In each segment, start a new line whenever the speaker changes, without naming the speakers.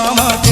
আমাকে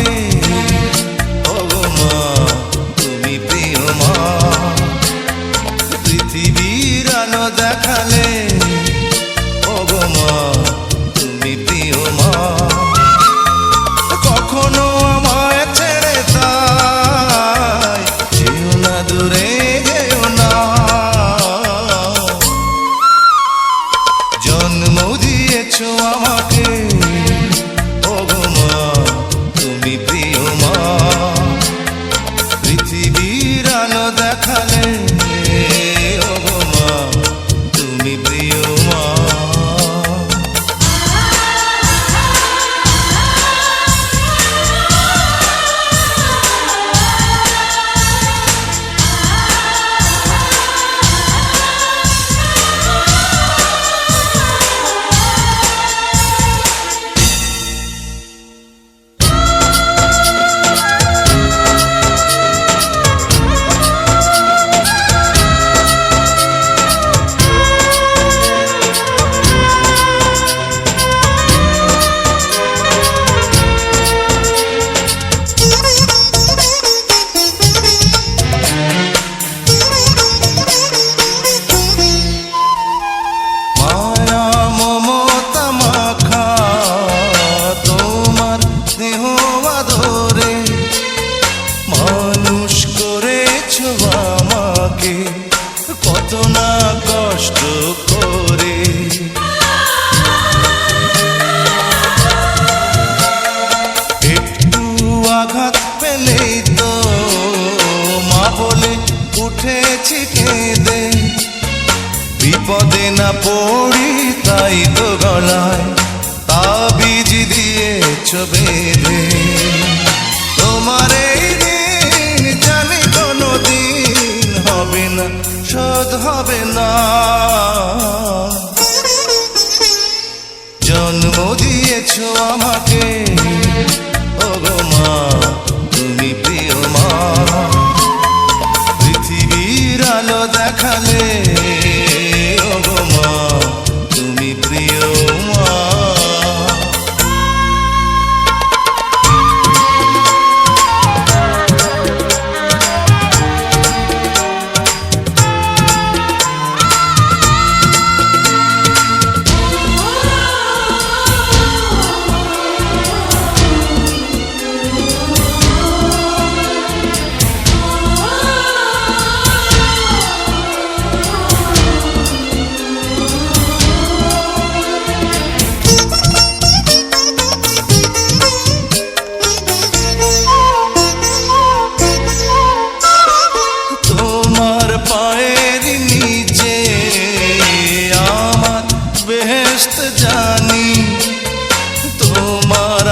উঠেছি কেঁদে। বিপদে না পড়ি তাই তো গলায় তাবিজ দিয়েছ বেঁধে। তোমার এই দিন জানি কোনো দিন হবে না, শোধ হবে না। জন্ম দিয়েছ আমাকে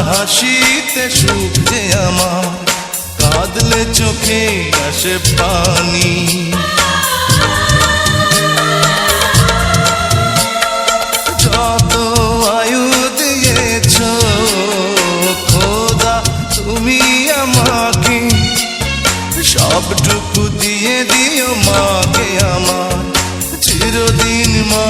হাসিতে সুখ যে আমার কাঁদলে চোখে আসে পানি। যত আয়ু দিয়েছ, খোদা, তুমি আমাকে সবটুকু দিয়ে দিও, মাকে আমার চিরদিন মা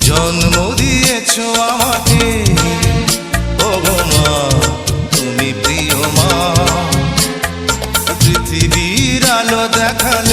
জন্ম দিয়েছ আমাকে। ও মা তুমি প্রিয় মা। পৃথিবীর আলো দেখালে